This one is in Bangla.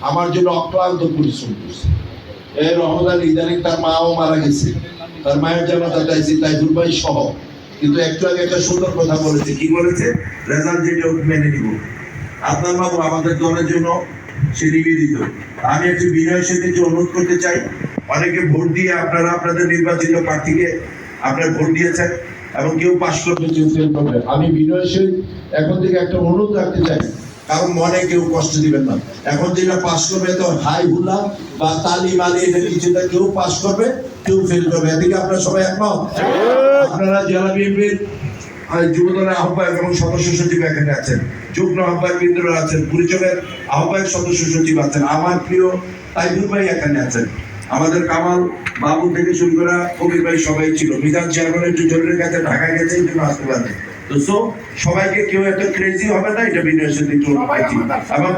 আমার জন্য অক্লান্ত পরিশ্রম করছে। এই রহমদান ইদানিং তার মাও মারা গেছে। তার মায়ের জানাজা চাইছি তাই দুর্বাই সহ। কিন্তু একটু আগে একটা সুন্দর কথা বলেছে। কি বলেছে? রেজাল্ট যেটা মেনে নিব। আপনার বাবু আমাদের দলের জন্য সে নিবেদিত আমি একটু বিনয়ের সাথে অনুরোধ করতে চাই। অনেকে ভোট দিয়ে আপনারা আপনাদের নির্বাচিত প্রার্থীকে আপনার ভোট দিয়েছেন এবং কেউ পাশ ফেল করবে আমি বিনয়ের সহিত এখন থেকে একটা অনুরোধ রাখতে চাই। কারণ মনে কেউ কষ্ট দিবেন না। এখন যেটা পাস করবে তো হাই হুল্লা বা তালি মালি এটা কেউ পাস করবে, কেউ ফেল করবে। এদিকে আপনারা সবাই একমত? আপনারা জেলা বিএনপির যুবদলের আহ্বায়ক এবং সদস্য সচিব এখানে আছেন, যুগ্ম আহ্বায়ক কেন্দ্র আছেন পরিচয়ের আহ্বায়ক সদস্য সচিব আছেন, আমার প্রিয় তাইবুর ভাই এখানে আছেন। আমাদের কামাল বাবু থেকে শুরু করা কবির ভাই সবাই ছিল। মিজান চেয়ারম্যান একটু জরুরি কাছে ঢাকায় গেছে, এই জন্য আসতে পারে তো সো সবাইকে কেউ এত ক্রেজি হবে না এটা বিনয়ের সাথে একটু এবং